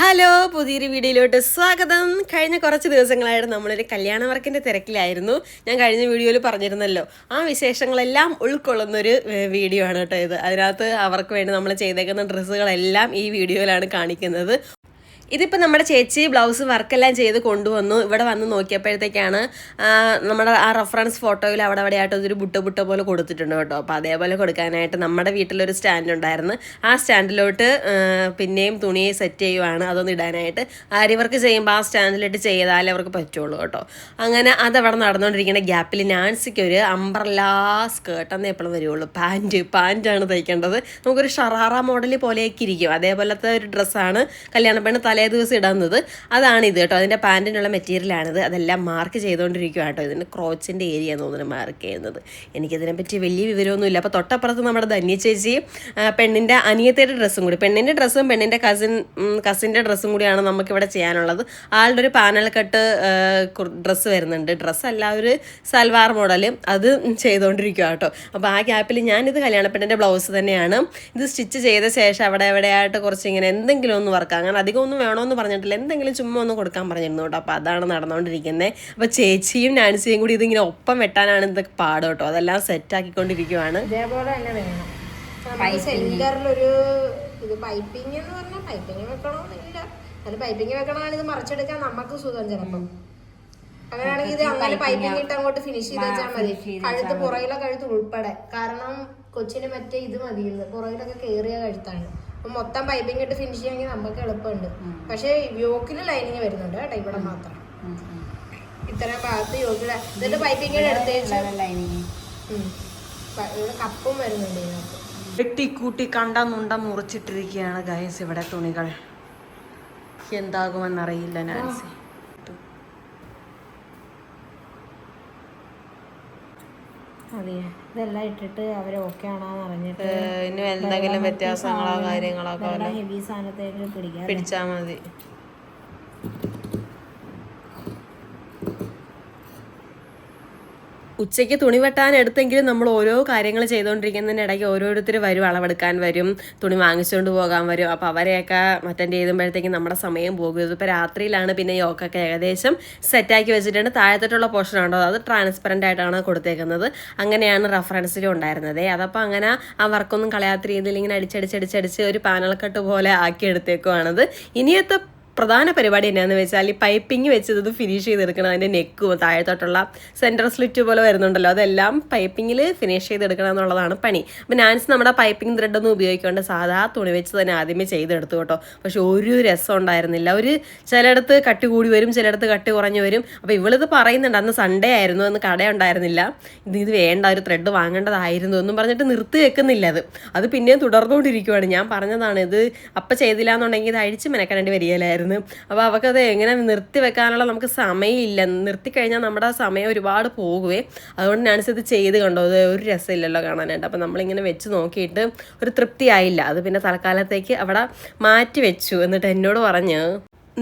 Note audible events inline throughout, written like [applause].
Hello പുതിയൊരു വീഡിയോയിലോട്ട് സ്വാഗതം. കഴിഞ്ഞ കുറച്ച് ദിവസങ്ങളായിട്ട് നമ്മളൊരു കല്യാണ വർക്കിന്റെ തിരക്കിലായിരുന്നു. ഞാൻ കഴിഞ്ഞ വീഡിയോയിൽ പറഞ്ഞിരുന്നല്ലോ ആ വിശേഷങ്ങളെല്ലാം ഉൾക്കൊള്ളുന്നൊരു വീഡിയോ ആണ് കേട്ടോ ഇത്. അതിനകത്ത് അവർക്ക് വേണ്ടി നമ്മൾ ചെയ്തേക്കുന്ന ഡ്രസ്സുകളെല്ലാം ഈ വീഡിയോയിലാണ് കാണിക്കുന്നത്. ഇതിപ്പോൾ നമ്മുടെ ചേച്ചി ബ്ലൗസ് വർക്കെല്ലാം ചെയ്ത് കൊണ്ടുവന്നു. ഇവിടെ വന്ന് നോക്കിയപ്പോഴത്തേക്കാണ് നമ്മുടെ ആ റെഫറൻസ് ഫോട്ടോയിൽ അവിടെ അവിടെ ആയിട്ട് ഒരു ബുട്ട ബുട്ട പോലെ കൊടുത്തിട്ടുണ്ട് കേട്ടോ. അപ്പോൾ അതേപോലെ കൊടുക്കാനായിട്ട് നമ്മുടെ വീട്ടിലൊരു സ്റ്റാൻഡ് ഉണ്ടായിരുന്നു. ആ സ്റ്റാൻഡിലോട്ട് പിന്നെയും തുണിയെ സെറ്റ് ചെയ്യുവാണ്. അതൊന്ന് ഇടാനായിട്ട് ആരി വർക്ക് ചെയ്യുമ്പോൾ ആ സ്റ്റാൻഡിലിട്ട് ചെയ്താലേ അവർക്ക് പറ്റുള്ളൂ കേട്ടോ. അങ്ങനെ അതവിടെ നടന്നുകൊണ്ടിരിക്കുന്ന ഗ്യാപ്പിൽ നാൻസിക്ക് ഒരു അംബ്രല്ല സ്കേർട്ട് എന്നേ എപ്പോഴും വരുള്ളൂ. പാന്റ് പാന്റാണ് തയ്ക്കേണ്ടത്. നമുക്കൊരു ഷറാറ മോഡൽ പോലെയൊക്കെ ഇരിക്കും. അതേപോലത്തെ ഒരു ഡ്രസ്സാണ് കല്യാണ പെണ്ണ് ദിവസം ഇടുന്നത് ഇത് കേട്ടോ. അതിന്റെ പാന്റിനുള്ള മെറ്റീരിയലാണിത്. അതെല്ലാം മാർക്ക് ചെയ്തുകൊണ്ടിരിക്കുക കേട്ടോ. ഇതിന്റെ ക്രോച്ചിന്റെ ഏരിയ തോന്നുന്നു മാർക്ക് ചെയ്യുന്നത്. എനിക്കിതിനെപ്പറ്റി വലിയ വിവരമൊന്നുമില്ല. അപ്പോൾ തൊട്ടപ്പുറത്ത് നമ്മുടെ ധന്യ ചേച്ചി പെണ്ണിന്റെ അനിയത്തിയുടെ ഡ്രസ്സും കൂടി പെണ്ണിന്റെ ഡ്രസ്സും പെണ്ണിന്റെ കസിൻ കസിന്റെ ഡ്രസ്സും കൂടിയാണ് നമുക്കിവിടെ ചെയ്യാനുള്ളത്. ആളുടെ ഒരു പാനൽ കട്ട് ഡ്രസ്സ് വരുന്നുണ്ട്. ഡ്രസ്സല്ല ഒരു സൽവാർ മോഡൽ അത് ചെയ്തുകൊണ്ടിരിക്കുക കേട്ടോ. അപ്പോൾ ആ ഗ്യാപ്പിൽ ഞാനിത് കല്യാണപ്പെണ്ണിന്റെ ബ്ലൗസ് തന്നെയാണ്. ഇത് സ്റ്റിച്ച് ചെയ്ത ശേഷം അവിടെ എവിടെയായിട്ട് കുറച്ച് ഇങ്ങനെ എന്തെങ്കിലും ഒന്ന് വർക്ക് അങ്ങനെ അധികം ഒന്നും വേണമെന്ന് പറഞ്ഞിട്ടില്ല. എന്തെങ്കിലും ചുമ്മാ ഒന്ന് കൊടുക്കാൻ പറഞ്ഞിരുന്നു കേട്ടോ. അപ്പോൾ അതാണ് നടന്നുകൊണ്ടിരിക്കുന്നത് അപ്പോൾ ചേച്ചിയും നാൻസിയും കൂടി ഇതിങ്ങനെ ഒപ്പം വെട്ടാനാണ് ഇതൊക്കെ പാട് കേട്ടോ. അതെല്ലാം സെറ്റാക്കിക്കൊണ്ടിരിക്കുവാണ് ഇതേപോലെ തന്നെ വേണം. സെന്ററിലൊരു ഇത് പൈപ്പിംഗ് എന്ന് പറഞ്ഞാൽ പൈപ്പിംഗ് വെക്കണമെന്നില്ല അത് പൈപ്പിംഗ് വെക്കണമെങ്കിൽ ഇത് മറിച്ചെടുക്കാൻ നമുക്ക് സുഖം ചിലപ്പം. അങ്ങനെയാണെങ്കിൽ ഇത് അങ്ങനെ പൈപ്പിംഗ് ഇട്ട് അങ്ങോട്ട് ഫിനിഷ് ചെയ്ത് വെച്ചാൽ മതി. കഴുത്ത് പുറകിലെ കഴുത്ത് ഉൾപ്പെടെ. കാരണം കൊച്ചിന് മറ്റേ ഇത് മതിയിരുന്നു പുറകിലൊക്കെ കയറിയ കഴുത്താണ്. മൊത്തം പൈപ്പിംഗ് ഇട്ട് ഫിനിഷ് ചെയ്യണമെങ്കിൽ നമുക്ക് എളുപ്പമുണ്ട്. പക്ഷേ യോക്കിൽ ലൈനിങ് വരുന്നുണ്ട് കേട്ടോ ഇവിടെ മാത്രം. ഇത്ര ഭാഗത്ത് യോക്കിൽ എന്നിട്ട് പൈപ്പിംഗ് എടുത്തേച്ച് കപ്പും വരുന്നുണ്ട് ഇതിനകത്ത്. വെട്ടിക്കൂട്ടി കണ്ട മുണ്ട മുറിച്ചിട്ടിരിക്കുകയാണ് ഗൈസ് ഇവിടെ തുണികൾ. എന്താകുമെന്നറിയില്ല നാൻസി. ഇതെല്ലാം ഇട്ടിട്ട് അവർ ഓക്കെ ആണോന്ന് അറിഞ്ഞിട്ട് ഇനി എന്തെങ്കിലും വ്യത്യാസങ്ങളോ കാര്യങ്ങളോ ഒക്കെ ഹെവി സാധനത്തേക്ക് പിടിക്കാം പിടിച്ചാൽ മതി. ഉച്ചയ്ക്ക് തുണി വെട്ടാൻ എടുത്തെങ്കിലും നമ്മൾ ഓരോ കാര്യങ്ങൾ ചെയ്തുകൊണ്ടിരിക്കുന്നതിന്റെ ഇടയ്ക്ക് ഓരോരുത്തർ വരും അളവെടുക്കാൻ വരും തുണി വാങ്ങിച്ചുകൊണ്ട് പോകാൻ വരും. അപ്പോൾ അവരെയൊക്കെ അറ്റൻഡ് ചെയ്തുമ്പോഴത്തേക്കും നമ്മുടെ സമയം പോകും. ഇതിപ്പോൾ രാത്രിയിലാണ് പിന്നെ യോക്കൊക്കെ ഏകദേശം സെറ്റാക്കി വെച്ചിട്ടുണ്ട്. താഴത്തോട്ടുള്ള പോർഷൻ ഉണ്ടോ അത് ട്രാൻസ്പെറന്റ് ആയിട്ടാണ് കൊടുത്തേക്കുന്നത്. അങ്ങനെയാണ് റെഫറൻസിലും ഉണ്ടായിരുന്നത്. അതപ്പോൾ അങ്ങനെ ആ വർക്കൊന്നും കളയാത്ത രീതിയിൽ ഇങ്ങനെ അടിച്ചടിച്ചടിച്ചടിച്ച് ഒരു പാനൽ കട്ട് പോലെ ആക്കി എടുത്തേക്കുവാണത്. ഇനിയത്തെ പ്രധാന പരിപാടി എന്നാന്ന് വെച്ചാൽ ഈ പൈപ്പിംഗ് വെച്ചത് ഫിനിഷ് ചെയ്തെടുക്കണം. അതിന്റെ നെക്കും താഴത്തോട്ടുള്ള സെന്റർ സ്ലിറ്റ് പോലെ വരുന്നുണ്ടല്ലോ. അതെല്ലാം പൈപ്പിങ്ങിൽ ഫിനിഷ് ചെയ്തെടുക്കണം എന്നുള്ളതാണ് പണി. അപ്പം നാൻസ് നമ്മുടെ പൈപ്പിംഗ് ത്രെഡൊന്നും ഉപയോഗിക്കാണ്ട് സാധാ തുണി വെച്ച് തന്നെ ആദ്യമേ ചെയ്തെടുത്തു കേട്ടോ. പക്ഷെ ഒരു രസം ഉണ്ടായിരുന്നില്ല. ഒരു ചിലയിടത്ത് കട്ടി കൂടി വരും ചിലയിടത്ത് കട്ടി കുറഞ്ഞു വരും. അപ്പോൾ ഇവളിത് പറയുന്നുണ്ട് അന്ന് സൺഡേ ആയിരുന്നു അന്ന് കട ഉണ്ടായിരുന്നില്ല ഇത് ഇത് വേണ്ട ഒരു ത്രെഡ് വാങ്ങേണ്ടതായിരുന്നു എന്നും പറഞ്ഞിട്ട് നിർത്തി വെക്കുന്നില്ല അത്. അത് പിന്നെയും തുടർന്നുകൊണ്ടിരിക്കുവാണ്. ഞാൻ പറഞ്ഞതാണ് ഇത് അപ്പം ചെയ്തില്ല എന്നുണ്ടെങ്കിൽ ഇത് അഴിച്ച് മെനക്കാണ്ടി വരികയില്ലായിരുന്നു അപ്പോൾ അവൾക്കത് എങ്ങനെ നിർത്തി വെക്കാനുള്ള നമുക്ക് സമയമില്ല. നിർത്തി കഴിഞ്ഞാൽ നമ്മുടെ സമയം ഒരുപാട് പോകുവേ. അതുകൊണ്ട് ഞാൻ ഇത് ചെയ്ത് കണ്ടോ? അത് ഒരു രസമില്ലല്ലോ കാണാനായിട്ട്. അപ്പോൾ നമ്മളിങ്ങനെ വെച്ച് നോക്കിയിട്ട് ഒരു തൃപ്തിയായില്ല. അത് പിന്നെ തൽക്കാലത്തേക്ക് അവിടെ മാറ്റി വെച്ചു എന്നിട്ട് എന്നോട് പറഞ്ഞ്.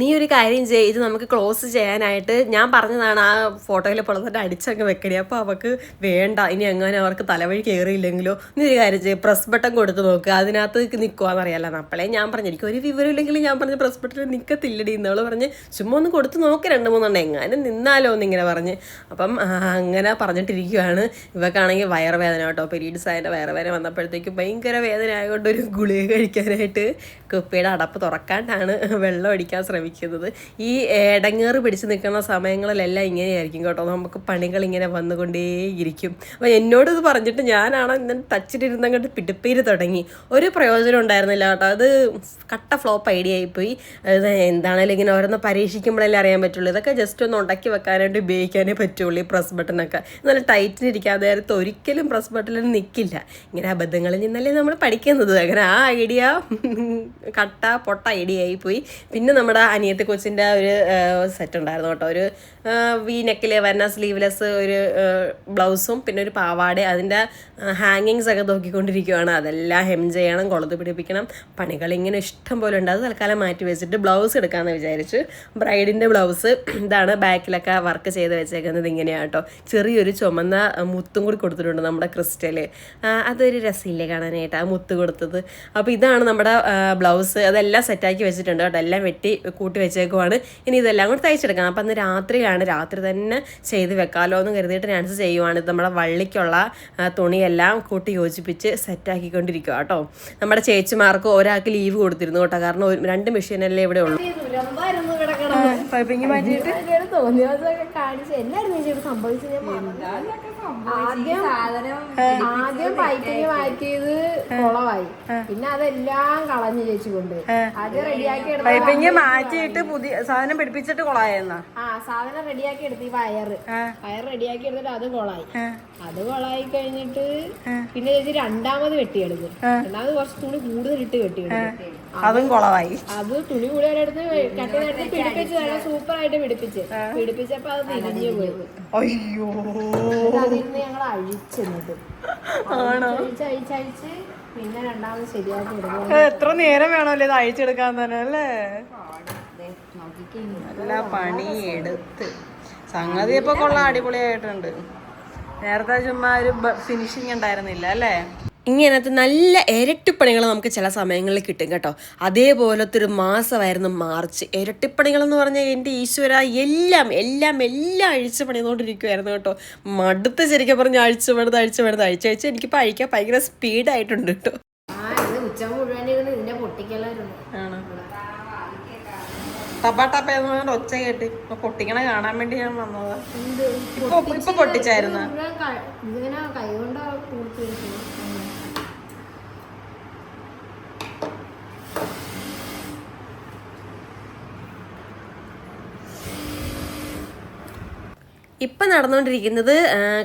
നീ ഒരു കാര്യം ചെയ്യ് ഇത് നമുക്ക് ക്ലോസ് ചെയ്യാനായിട്ട് ഞാൻ പറഞ്ഞതാണ് ആ ഫോട്ടോയിൽ പൊളന്നിട്ട് അടിച്ചങ്ങ് വെക്കണേ അപ്പോൾ അവൾക്ക് വേണ്ട ഇനി എങ്ങനെ അവർക്ക് തലവഴി കയറിയില്ലെങ്കിലോ നീ ഒരു കാര്യം ചെയ്യ് പ്രസ് ബട്ടൺ കൊടുത്ത് നോക്കുക അതിനകത്ത് നിൽക്കുവാന്നറിയാലോ അപ്പോഴേ ഞാൻ പറഞ്ഞു എനിക്ക് ഒരു വിവരം ഇല്ലെങ്കിലും ഞാൻ പറഞ്ഞ് പ്രസ് ബട്ടൺ നിൽക്കത്തില്ലടി എന്നവൾ പറഞ്ഞ് ചുമ്മാ ഒന്ന് കൊടുത്ത് നോക്കി രണ്ട് മൂന്നെണ്ണം. എങ്ങനെ നിന്നാലോ എന്നിങ്ങനെ പറഞ്ഞ്. അപ്പം അങ്ങനെ പറഞ്ഞിട്ടിരിക്കുവാണ്. ഇവക്കാണെങ്കിൽ വയറുവേദന കേട്ടോ. പീരീഡ്സ് അതിന്റെ വയറുവേദന വന്നപ്പോഴത്തേക്കും ഭയങ്കര വേദന ആയതുകൊണ്ട് ഒരു ഗുളിക കഴിക്കാനായിട്ട് കുപ്പിയുടെ അടപ്പ് തുറക്കാണ്ടാണ് വെള്ളം അടിക്കാൻ ശ്രമിക്കുന്നത്. ഈ ഇടങ്ങേറ് പിടിച്ച് നിൽക്കുന്ന സമയങ്ങളിലെല്ലാം ഇങ്ങനെയായിരിക്കും കേട്ടോ. നമുക്ക് പണികൾ ഇങ്ങനെ വന്നുകൊണ്ടേയിരിക്കും. അപ്പോൾ എന്നോട് ഇത് പറഞ്ഞിട്ട് ഞാനാണ് ഇന്നലെ തച്ചിട്ടിരുന്നങ്ങോട്ട് പിടിപ്പേര് തുടങ്ങി. ഒരു പ്രയോജനം ഉണ്ടായിരുന്നില്ല കേട്ടോ. അത് കട്ട ഫ്ലോപ്പ് ഐഡിയ ആയിപ്പോയി. എന്താണേലും ഇങ്ങനെ ഓരോന്ന് പരീക്ഷിക്കുമ്പോഴല്ലേ അറിയാൻ പറ്റുള്ളൂ. ഇതൊക്കെ ജസ്റ്റ് ഒന്ന് ഉണ്ടാക്കി വെക്കാനായിട്ട് ഉപയോഗിക്കാനേ പറ്റുള്ളൂ ഈ പ്രസ് ബട്ടണൊക്കെ നല്ല ടൈറ്റിനിരിക്കാതെ നേരത്തെ ഒരിക്കലും പ്രസ് ബട്ടണിൽ നിൽക്കില്ല ഇങ്ങനെ അബദ്ധങ്ങളിൽ നിന്നല്ലേ നമ്മൾ പഠിക്കുന്നത്. അങ്ങനെ ആ ഐഡിയ കട്ട പൊട്ട ഐഡിയ ആയിപ്പോയി. പിന്നെ നമ്മുടെ അനിയത്തി കൊച്ചിന്റെ ഒരു സെറ്റ് ഉണ്ടായിരുന്നു കേട്ടോ. ഒരു വി നെക്കിൽ വരുന്ന സ്ലീവ്ലെസ് ഒരു ബ്ലൗസും പിന്നെ ഒരു പാവാട അതിന്റെ ഹാങ്ങിങ്സ് ഒക്കെ നോക്കിക്കൊണ്ടിരിക്കുകയാണ് അതെല്ലാം ഹെം ചെയ്യണം കൊളുത്ത് പിടിപ്പിക്കണം. പണികൾ ഇങ്ങനെ ഇഷ്ടം പോലെ ഉണ്ട്. അത് തൽക്കാലം മാറ്റി വെച്ചിട്ട് ബ്ലൗസ് എടുക്കാമെന്ന് വിചാരിച്ചു ബ്രൈഡിന്റെ ബ്ലൗസ് ഇതാണ് ബാക്കിലൊക്കെ വർക്ക് ചെയ്ത് വെച്ചേക്കുന്നത് ഇങ്ങനെയാണ് കേട്ടോ. ചെറിയൊരു ചുമന്ന മുത്തും കൂടി കൊടുത്തിട്ടുണ്ട് നമ്മുടെ ക്രിസ്റ്റൽ. അതൊരു രസമില്ലേ കാണാനായിട്ട് ആ മുത്ത് കൊടുത്തത്. അപ്പോൾ ഇതാണ് നമ്മുടെ ബ്ലൗസ് അതെല്ലാം സെറ്റാക്കി വെച്ചിട്ടുണ്ട് കേട്ടോ. എല്ലാം വെട്ടി കൂട്ടി വെച്ചേക്കുവാണ്. ഇനി ഇതെല്ലാം കൂടി തയ്ച്ചെടുക്കണം. അപ്പം അന്ന് രാത്രിയാണ്. രാത്രി തന്നെ ചെയ്ത് വെക്കാമല്ലോ എന്ന് കരുതിയിട്ട് ഞാൻ ചെയ്യുവാണ്. ഇത് നമ്മുടെ വള്ളിക്കുള്ള തുണിയെല്ലാം കൂട്ടി യോജിപ്പിച്ച് സെറ്റാക്കിക്കൊണ്ടിരിക്കുക കേട്ടോ. നമ്മുടെ ചേച്ചിമാർക്ക് ഒരാൾക്ക് ലീവ് കൊടുത്തിരുന്നു കേട്ടോ. കാരണം ഒരു- രണ്ട് മെഷീനല്ലേ ഇവിടെ ഉള്ളൂ. തോന്നിയ കാണിച്ച്. ഞാൻ. ആദ്യം ആദ്യം പൈപ്പിങ് മാറ്റിയത് കുളമായി പിന്നെ അതെല്ലാം കളഞ്ഞു ചേച്ചി കൊണ്ട് ആദ്യം റെഡിയാക്കി എടുത്ത പൈപ്പിങ് മാറ്റിയിട്ട് പുതിയ സാധനം പിടിപ്പിച്ചിട്ട് കൊളായെന്നാ ആ സാധനം റെഡിയാക്കി എടുത്ത് ഈ വയറ്. വയർ റെഡിയാക്കി എടുത്തിട്ട് അത് കൊളായി. അത് കൊളായി കഴിഞ്ഞിട്ട് പിന്നെ ചേച്ചി രണ്ടാമത് വെട്ടിയെടുക്കും. രണ്ടാമത് കുറച്ച് തുണി കൂടുതൽ ഇട്ട് വെട്ടിയെടുക്കും അതും കൊളവായി. അത് തുണി കൂടുതലെടുത്ത് കട്ട് ചെയ്തെടുത്ത് പിടിപ്പിച്ച് സൂപ്പർ ആയിട്ട് പിടിപ്പിച്ച്. പിടിപ്പിച്ചപ്പോ അത് തിരിഞ്ഞു പോയി. അയ്യോ. നിന്ന് ഞങ്ങൾ അഴിച്ചത് ആണോ? അഴിച്ച് അഴിച്ച് പിന്നെ രണ്ടാമത് ശരിയാക്കി എത്ര നേരം വേണമല്ലേ ഇത് അഴിച്ചെടുക്കാൻ തന്നെ അല്ലേ? നല്ല പണി എടുത്ത് സംഗതി ഇപ്പൊ കൊള്ളാം അടിപൊളിയായിട്ടുണ്ട്. നേരത്തെ ചുമ്മാ ഒരു ഫിനിഷിങ് ഉണ്ടായിരുന്നില്ല അല്ലേ? ഇങ്ങനത്തെ നല്ല ഇരട്ടിപ്പണികൾ നമുക്ക് ചില സമയങ്ങളിൽ കിട്ടും കേട്ടോ. അതേപോലത്തെ ഒരു മാസമായിരുന്നു മാർച്ച്. ഇരട്ടിപ്പണികൾ എന്ന് പറഞ്ഞാൽ എന്റെ ഈശ്വര എല്ലാം എല്ലാം എല്ലാം അഴിച്ചു പണിതുകൊണ്ടിരിക്കുമായിരുന്നു കേട്ടോ. മടുത്ത് ശരിക്കും പറഞ്ഞ് അഴിച്ചു പണിത് അഴിച്ചു പണിത് അഴിച്ചു അഴിച്ചഴിച്ച് എനിക്കിപ്പോൾ അഴിക്കാൻ ഭയങ്കര സ്പീഡായിട്ടുണ്ട് കേട്ടോ. ആ ഇത് ഉച്ച മുഴുവൻ ഇരുന്ന് ഇതിന്റെ പൊട്ടിക്കലായിരുന്നു ആണ്? ടപ്പ ടപ്പ എന്ന് പറഞ്ഞ ഒച്ച കേട്ട്. പൊട്ടിക്കണ കാണാൻ വേണ്ടി ഞാൻ വന്നതാ. ഇപ്പൊ ഇപ്പൊ പൊട്ടിച്ചായിരുന്നു? ക- ഇതിങ്ങനെ ഇപ്പം നടന്നുകൊണ്ടിരിക്കുന്നത്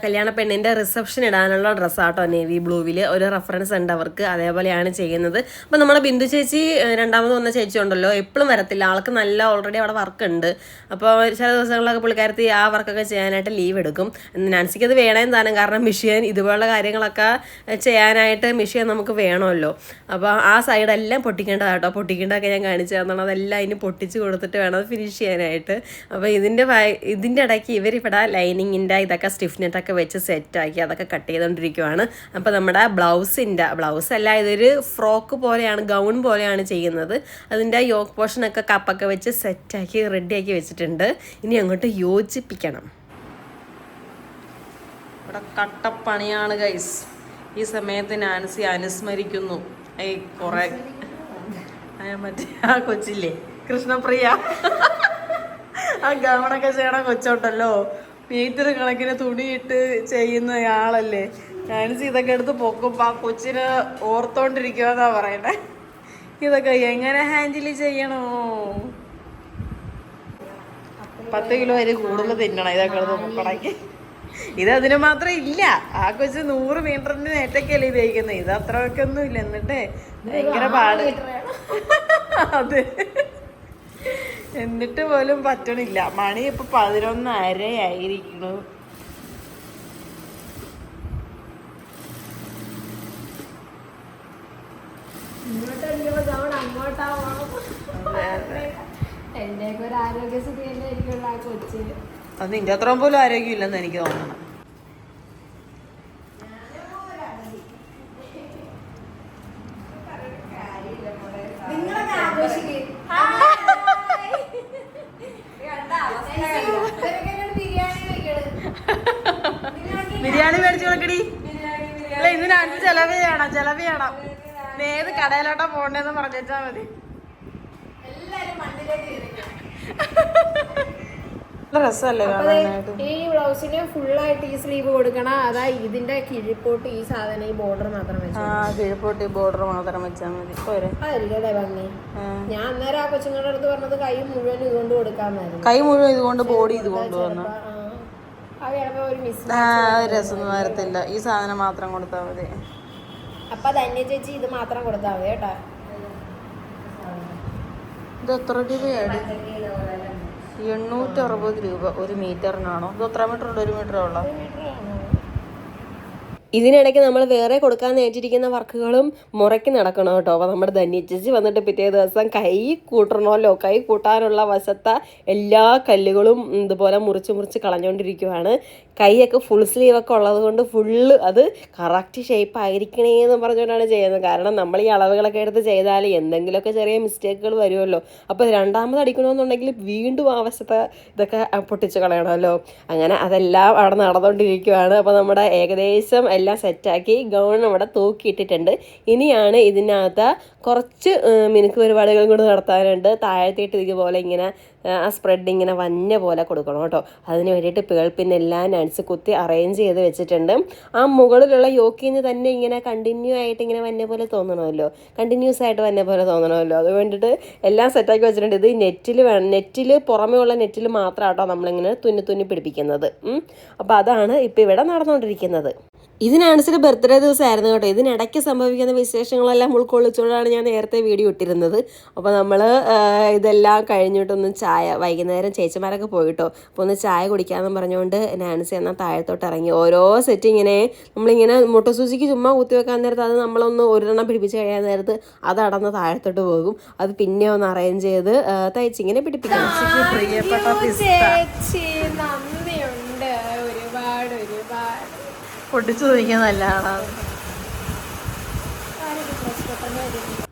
കല്യാണ പെണ്ണിന്റെ റിസപ്ഷൻ ഇടാനുള്ള ഡ്രസ്സാട്ടോ നേവി ബ്ലൂവിൽ ഒരു റെഫറൻസ് ഉണ്ട് അവർക്ക് അതേപോലെയാണ് ചെയ്യുന്നത്. അപ്പം നമ്മുടെ ബിന്ദു ചേച്ചി രണ്ടാമത് വന്ന ചേച്ചി ഉണ്ടല്ലോ എപ്പോഴും വരത്തില്ല. ആൾക്ക് നല്ല ഓൾറെഡി അവിടെ വർക്ക് ഉണ്ട്. അപ്പോൾ ചില ദിവസങ്ങളിലൊക്കെ പുള്ളിക്കാരത്തി ആ വർക്കൊക്കെ ചെയ്യാനായിട്ട് ലീവ് എടുക്കും. നാൻസിക്ക് അത് വേണേം താനും കാരണം മിഷ്യൻ ഇതുപോലുള്ള കാര്യങ്ങളൊക്കെ ചെയ്യാനായിട്ട് മിഷ്യൻ നമുക്ക് വേണമല്ലോ. അപ്പോൾ ആ സൈഡെല്ലാം പൊട്ടിക്കേണ്ടതാട്ടോ. പൊട്ടിക്കേണ്ടതൊക്കെ ഞാൻ കാണിച്ചു തന്നതാണ്. അതെല്ലാം അതിന് പൊട്ടിച്ച് കൊടുത്തിട്ട് വേണം അത് ഫിനിഷ് ചെയ്യാനായിട്ട്. അപ്പോൾ ഇതിന്റെ ഇതിന്റെ ഇടയ്ക്ക് ഇവരിവിടെ ലൈനിങ്ങിന്റെ ഇതൊക്കെ സ്റ്റിഫ്നെറ്റൊക്കെ വെച്ച് സെറ്റാക്കി അതൊക്കെ കട്ട് ചെയ്തുകൊണ്ടിരിക്കുവാണ് അപ്പോൾ നമ്മുടെ ബ്ലൗസിന്റെ ബ്ലൗസ് അല്ല ഇതൊരു ഫ്രോക്ക് പോലെയാണ് ഗൗൺ പോലെയാണ് ചെയ്യുന്നത്. അതിന്റെ യോക്ക് പോർഷനൊക്കെ കപ്പൊക്കെ വെച്ച് സെറ്റാക്കി റെഡിയാക്കി വെച്ചിട്ടുണ്ട്. ഇനി അങ്ങോട്ട് യോജിപ്പിക്കണം. ഇവിടെ കട്ടപ്പണിയാണ് ഗൈസ് ഈ സമയത്ത് നാൻസി അനുസ്മരിക്കുന്നു. ഐ കുറെ മറ്റേ ആ കൊച്ചില്ലേ കൃഷ്ണപ്രിയ. ആ ഗവണൊക്കെ ചെയ്യണ കൊച്ചോട്ടല്ലോ മീറ്റർ കണക്കിന് തുണിയിട്ട് ചെയ്യുന്ന ആളല്ലേ? ഞാനിച്ച് ഇതൊക്കെ എടുത്ത് പൊക്കുമ്പോൾ ആ കൊച്ചിന് ഓർത്തോണ്ടിരിക്കുവാന്നാ പറയണേ. ഇതൊക്കെ എങ്ങനെ ഹാൻഡിൽ ചെയ്യണോ? പത്ത് കിലോ അരി കൂടുതൽ തിന്നണം ഇതൊക്കെ എടുത്ത് പൊക്കണമെങ്കിൽ ഇത് അതിന് മാത്രം ഇല്ല. ആ കൊച്ച് നൂറ് മീറ്ററിന് നേട്ടൊക്കെയല്ലേ ഉപയോഗിക്കുന്നത് ഇത് അത്രയൊക്കെ ഒന്നും ഇല്ല എന്നിട്ട് ഭയങ്കര പാട്. [laughs] അതെ. എന്നിട്ട് പോലും പറ്റണില്ല. മണി ഇപ്പൊ പതിനൊന്നര ആയിരിക്കണു ഇങ്ങോട്ട് അടിക്കുമ്പോ ഗൗൺ അങ്ങോട്ടാ എന്റെയൊക്കെ ഒരു ആരോഗ്യസ്ഥിതി കൊച്ചിന് അത് നിന്റെ അത്രയും പോലും ആരോഗ്യമില്ലെന്ന് എനിക്ക് തോന്നണം ബിരിയാണി മേടിച്ചു കൊടുക്കടി അല്ല ഇന്ന് ഞാൻ ചെലവ് ചെയ്യണം ചെലവ് ചെയ്യണം. ഏത് കടയിലോട്ടാ പോണ്ടെന്ന് പറഞ്ഞാ മതി. ഈ ബ്ലൗസിന് ഫുള്ളായിട്ട് ഈ സ്ലീവ് കൊടുക്കണം. അതാ ഇതിന്റെ കിഴിപ്പോട്ട് ഈ സാധനം ഈ ബോർഡർ മാത്രം കിഴപ്പോട്ടി ബോർഡർ മാത്രം വെച്ചാൽ മതി. അല്ലേ അതല്ലേ ഭംഗി. ഞാൻ അന്നേരം ആ കൊച്ചുങ്ങളുടെ അടുത്ത് പറഞ്ഞത് കൈ മുഴുവൻ ഇതുകൊണ്ട് കൊടുക്കാന്നായിരുന്നു. കൈ മുഴുവൻ ഇതുകൊണ്ട് ബോഡി ഇതുകൊണ്ട് കൊണ്ടുവന്നു ആ. ഒരു രസമൊന്നും വരത്തില്ല. ഈ സാധനം മാത്രം കൊടുത്താൽ മതി. അപ്പൊ ധന്യ ചേച്ചി ഇത് മാത്രം കൊടുത്താൽ മതി കേട്ടോ. ഇത് എത്ര രൂപയാണ്? എണ്ണൂറ്റി അറുപത് രൂപ. ഒരു മീറ്ററിനാണോ ഇത് എത്ര മീറ്റർ ഉണ്ട്? ഒരു മീറ്റർ ഉള്ള ഇതിനിടയ്ക്ക് നമ്മൾ വേറെ കൊടുക്കാൻ നേറ്റിരിക്കുന്ന വർക്കുകളും മുറയ്ക്ക് നടക്കണം കേട്ടോ. അപ്പോൾ നമ്മുടെ ധന്യച്ചേച്ചി വന്നിട്ട് പിറ്റേ ദിവസം കൈ കൂട്ടണമല്ലോ? കൈ കൂട്ടാനുള്ള വശത്ത എല്ലാ കല്ലുകളും ഇതുപോലെ മുറിച്ച് മുറിച്ച് കളഞ്ഞുകൊണ്ടിരിക്കുവാണ് കൈയൊക്കെ ഫുൾ സ്ലീവൊക്കെ ഉള്ളത് കൊണ്ട് ഫുള്ള് അത് കറക്റ്റ് ഷേപ്പ് ആയിരിക്കണേ എന്ന് പറഞ്ഞുകൊണ്ടാണ് ചെയ്യുന്നത്. കാരണം നമ്മൾ ഈ അളവുകളൊക്കെ എടുത്ത് ചെയ്താൽ എന്തെങ്കിലുമൊക്കെ ചെറിയ മിസ്റ്റേക്കുകൾ വരുമല്ലോ. അപ്പോൾ രണ്ടാമത് അടിക്കണമെന്നുണ്ടെങ്കിൽ വീണ്ടും ആവശ്യത്തെ ഇതൊക്കെ പൊട്ടിച്ച് കളയണമല്ലോ. അങ്ങനെ അതെല്ലാം അവിടെ നടന്നുകൊണ്ടിരിക്കുകയാണ് അപ്പോൾ നമ്മുടെ ഏകദേശം എല്ലാം സെറ്റാക്കി ഗൗൺ അവിടെ തൂക്കിയിട്ടിട്ടുണ്ട്. ഇനിയാണ് ഇതിനകത്ത് കുറച്ച് മിനുക്ക് പരിപാടികളും കൂടി നടത്താനുണ്ട്. താഴത്തിയിട്ട് ഇതുപോലെ ഇങ്ങനെ ആ സ്പ്രെഡ് ഇങ്ങനെ വന്ന പോലെ കൊടുക്കണം കേട്ടോ. അതിന് വേണ്ടിയിട്ട് പേൾപ്പിന് എല്ലാ നട്സ് കുത്തി അറേഞ്ച് ചെയ്ത് വെച്ചിട്ടുണ്ട്. ആ മുകളിലുള്ള യോക്കിന്ന് തന്നെ ഇങ്ങനെ കണ്ടിന്യൂ ആയിട്ട് ഇങ്ങനെ വന്നെ പോലെ തോന്നണമല്ലോ. കണ്ടിന്യൂസ് ആയിട്ട് വന്നെ പോലെ തോന്നണമല്ലോ. അത് വേണ്ടിയിട്ട് എല്ലാം സെറ്റാക്കി വെച്ചിട്ടുണ്ട്. ഇത് നെറ്റിൽ വേണം നെറ്റിൽ പുറമേ ഉള്ള നെറ്റിൽ കേട്ടോ നമ്മളിങ്ങനെ തുന്നി തുന്നി പിടിപ്പിക്കുന്നത്. അപ്പോൾ അതാണ് ഇപ്പോൾ ഇവിടെ നടന്നുകൊണ്ടിരിക്കുന്നത് ഇതിനനുസരിച്ച് ബർത്ത്ഡേ ദിവസമായിരുന്നു കേട്ടോ. ഇതിനിടയ്ക്ക് സംഭവിക്കുന്ന വിശേഷങ്ങളെല്ലാം ഉൾക്കൊള്ളിച്ചുകൊണ്ടാണ് ഞാൻ നേരത്തെ വീഡിയോ ഇട്ടിരുന്നത്. അപ്പോൾ നമ്മൾ ഇതെല്ലാം കഴിഞ്ഞിട്ടൊന്ന് ചായ വൈകുന്നേരം ചേച്ചിമാരൊക്കെ പോയിട്ടോ. അപ്പോൾ ഒന്ന് ചായ കുടിക്കാമെന്ന് പറഞ്ഞുകൊണ്ട് നാൻസി എന്നാൽ താഴത്തോട്ട് ഇറങ്ങി. ഓരോ സെറ്റ് ഇങ്ങനെ നമ്മളിങ്ങനെ മുട്ടസൂചിക്ക് ചുമ്മാ കുത്തി വെക്കാൻ നേരത്ത് അത് നമ്മളൊന്ന് ഒരെണ്ണം പിടിപ്പിച്ച് കഴിയാൻ നേരത്ത് അത് അടന്ന് താഴത്തോട്ട് പോകും. അത് പിന്നെ ഒന്ന് അറേഞ്ച് ചെയ്ത് തയ്ച്ചിങ്ങനെ പിടിപ്പിക്കും. പ്രിയപ്പെട്ട പിസ്ത ചേച്ചി നന്ദിയുണ്ട് ഒരുപാട് ഒരുപാട് പൊട്ടിച്ചു നോക്കിയാൽ നല്ലതാണ്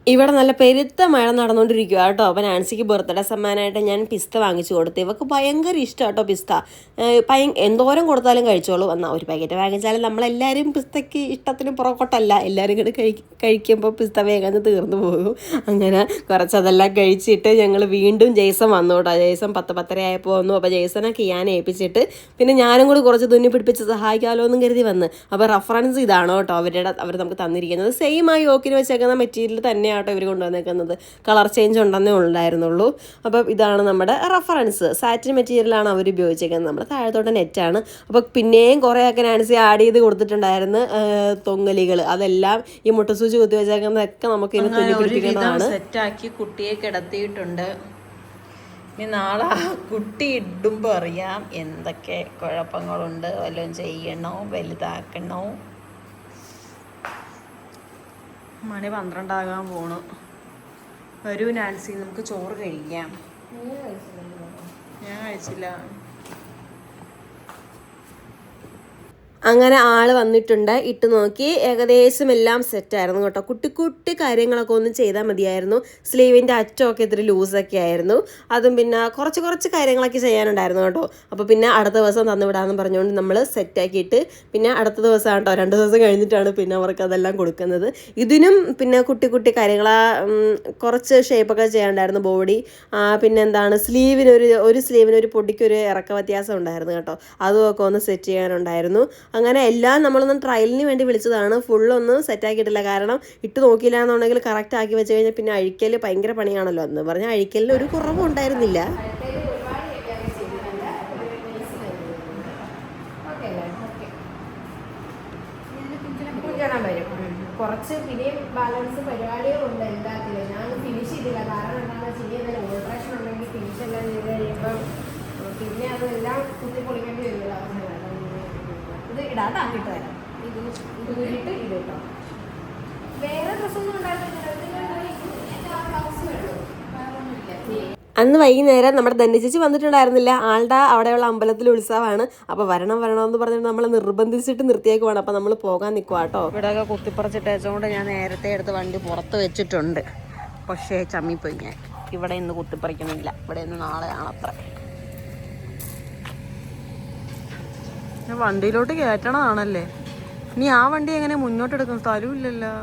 ഇവിടെ നല്ല പെരുത്ത മഴ നടന്നുകൊണ്ടിരിക്കുക കേട്ടോ. അപ്പം നാൻസിക്ക് ബർത്ത്ഡേ സമ്മാനമായിട്ട് ഞാൻ പിസ്ത വാങ്ങിച്ചു കൊടുത്തു. ഇവക്ക് ഭയങ്കര ഇഷ്ടം കേട്ടോ പിസ്ത ഭയ എന്തോരം കൊടുത്താലും കഴിച്ചോളൂ. എന്നാൽ ഒരു പാക്കറ്റ് വാങ്ങിച്ചാലും നമ്മളെല്ലാവരും പിസ്തയ്ക്ക് ഇഷ്ടത്തിന് പുറകോട്ടല്ല. എല്ലാവരും കൂടെ കഴി കഴിക്കുമ്പോൾ പിസ്ത വേഗം തീർന്നു പോകും. അങ്ങനെ കുറച്ച് അതെല്ലാം കഴിച്ചിട്ട് ഞങ്ങൾ വീണ്ടും ജെയ്സൺ വന്നു കേട്ടോ. ജെയ്സൺ പത്ത് പത്തര ആയപ്പോൾ വന്നു. അപ്പോൾ ജെയ്സനെ കിയാൻ ഏൽപ്പിച്ചിട്ട് പിന്നെ ഞാനും കൂടി കുറച്ച് തുന്നി പിടിപ്പിച്ച് സഹായിക്കാമല്ലോ എന്നും കരുതി വന്ന്. അപ്പോൾ റെഫറൻസ് ഇതാണോ കേട്ടോ. അവരുടെ അവർ നമുക്ക് തന്നിരിക്കുന്നത്. സെയിം ആയി യോക്കിന് വെച്ചേക്കുന്ന മെറ്റീരിയൽ തന്നെയാട്ടോ ഇവർ കൊണ്ടുവന്നേക്കുന്നത്. കളർ ചേഞ്ച് ഉണ്ടെന്നേ ഉണ്ടായിരുന്നുള്ളൂ. അപ്പോൾ ഇതാണ് നമ്മുടെ റെഫറൻസ് സാറ്റിൻ മെറ്റീരിയലാണ് അവർ ഉപയോഗിച്ചേക്കുന്നത്. നമ്മുടെ താഴത്തോട്ട് നെറ്റാണ് അപ്പോൾ പിന്നെയും കുറേയൊക്കെ നാൻസി ആഡ് ചെയ്ത് കൊടുത്തിട്ടുണ്ടായിരുന്നു തൊങ്ങലികൾ അതെല്ലാം ഈ മുട്ടസൂചി കുത്തി വെച്ചേക്കുന്നതൊക്കെ നമുക്ക് ഇനി തുന്നി പിടിപ്പിക്കേണ്ടതാണ് സെറ്റാക്കി കുട്ടിയെ കിടത്തിയിട്ടുണ്ട്. ഇനി നാളെ കുട്ടി ഇടുമ്പോൾ അറിയാം എന്തൊക്കെ കുഴപ്പങ്ങളുണ്ട്. വല്ലതും ചെയ്യണോ? വലുതാക്കണോ? മണി പന്ത്രണ്ടാകാൻ പോണു. വരൂ നാൻസി നമുക്ക് ചോറ് കഴിക്കാം. ഞാൻ കഴിച്ചില്ല. അങ്ങനെ ആൾ വന്നിട്ടുണ്ട് ഇട്ട് നോക്കി. ഏകദേശം എല്ലാം സെറ്റായിരുന്നു കേട്ടോ. കുട്ടി കുട്ടി കാര്യങ്ങളൊക്കെ ഒന്ന് ചെയ്താൽ മതിയായിരുന്നു. സ്ലീവിന്റെ അറ്റമൊക്കെ ഇത്തിരി ലൂസൊക്കെ ആയിരുന്നു. അതും പിന്നെ കുറച്ച് കുറച്ച് കാര്യങ്ങളൊക്കെ ചെയ്യാനുണ്ടായിരുന്നു കേട്ടോ. അപ്പോൾ പിന്നെ അടുത്ത ദിവസം തന്നു വിടാമെന്ന് പറഞ്ഞുകൊണ്ട് നമ്മൾ സെറ്റാക്കിയിട്ട് പിന്നെ അടുത്ത ദിവസം കേട്ടോ രണ്ട് ദിവസം കഴിഞ്ഞിട്ടാണ് പിന്നെ അവർക്ക് അതെല്ലാം കൊടുക്കുന്നത്. ഇതിനും പിന്നെ കുട്ടി കുട്ടി കാര്യങ്ങൾ കുറച്ച് ഷേപ്പൊക്കെ ചെയ്യാനുണ്ടായിരുന്നു ബോഡി പിന്നെ എന്താണ് സ്ലീവിനൊരു ഒരു സ്ലീവിനൊരു പൊടിക്കൊരു ഇറക്ക വ്യത്യാസം ഉണ്ടായിരുന്നു കേട്ടോ. അതുമൊക്കെ ഒന്ന് സെറ്റ് ചെയ്യാനുണ്ടായിരുന്നു. അങ്ങനെ എല്ലാം നമ്മളൊന്ന് ട്രയലിന് വേണ്ടി വിളിച്ചതാണ്. ഫുള്ളൊന്നും സെറ്റാക്കിയിട്ടില്ല കാരണം ഇട്ട് നോക്കിയില്ല എന്നുണ്ടെങ്കിൽ കറക്റ്റ് ആക്കി വെച്ച് കഴിഞ്ഞാൽ പിന്നെ അഴിക്കൽ ഭയങ്കര പണിയാണല്ലോ. എന്ന് പറഞ്ഞാൽ അഴിക്കലിന് ഒരു കുറവും ഉണ്ടായിരുന്നില്ല. വരും കുറച്ച് പിന്നെ ബാലൻസ് പരിപാടികളുണ്ട് എല്ലാത്തിലും. ഞാൻ ഫിനിഷ് ചെയ്തില്ല. കാരണം എന്താണെന്ന് വെച്ച് കഴിഞ്ഞാൽ ഓൾട്രേഷൻ ഉണ്ടെങ്കിൽ ഫിനിഷ് എല്ലാം ചെയ്ത് കഴിയുമ്പം പിന്നെ അതെല്ലാം കുത്തി പൊളിക്കേണ്ടി അവസാനം ഇത് ഇടാട്ടാ കിട്ടു തരാം ഇത് ഇത് ഊരിയിട്ട് ഇത് ഇട്ടോ. വേറെ ഡ്രസ്സൊന്നും ഉണ്ടായിരുന്നില്ല. അന്ന് വൈകുന്നേരം നമ്മുടെ ധന്യചേച്ചി വന്നിട്ടുണ്ടായിരുന്നില്ല. ആളുടെ അവിടെയുള്ള അമ്പലത്തിൽ ഉത്സവമാണ്. അപ്പോൾ വരണം വരണം എന്ന് പറഞ്ഞിട്ട് നമ്മളെ നിർബന്ധിച്ചിട്ട് നിർത്തിയേക്കുവാണ് അപ്പോൾ നമ്മൾ പോകാൻ നിൽക്കുക കേട്ടോ. ഇവിടെയൊക്കെ കുത്തിപ്പറച്ചിട്ട് വെച്ചോണ്ട് ഞാൻ നേരത്തെ എടുത്ത് വണ്ടി പുറത്ത് വെച്ചിട്ടുണ്ട്. പക്ഷേ ചമ്മിപ്പോയി ഞാൻ. ഇവിടെ ഇന്ന് കുത്തിപ്പറിക്കുന്നില്ല ഇവിടെ ഇന്ന് നാളെയാണ് അത്ര വണ്ടിയിലോട്ട് കയറ്റണതാണല്ലേ ഇനി ആ വണ്ടി എങ്ങനെ മുന്നോട്ട് എടുക്കും സ്ഥലമില്ലല്ലോ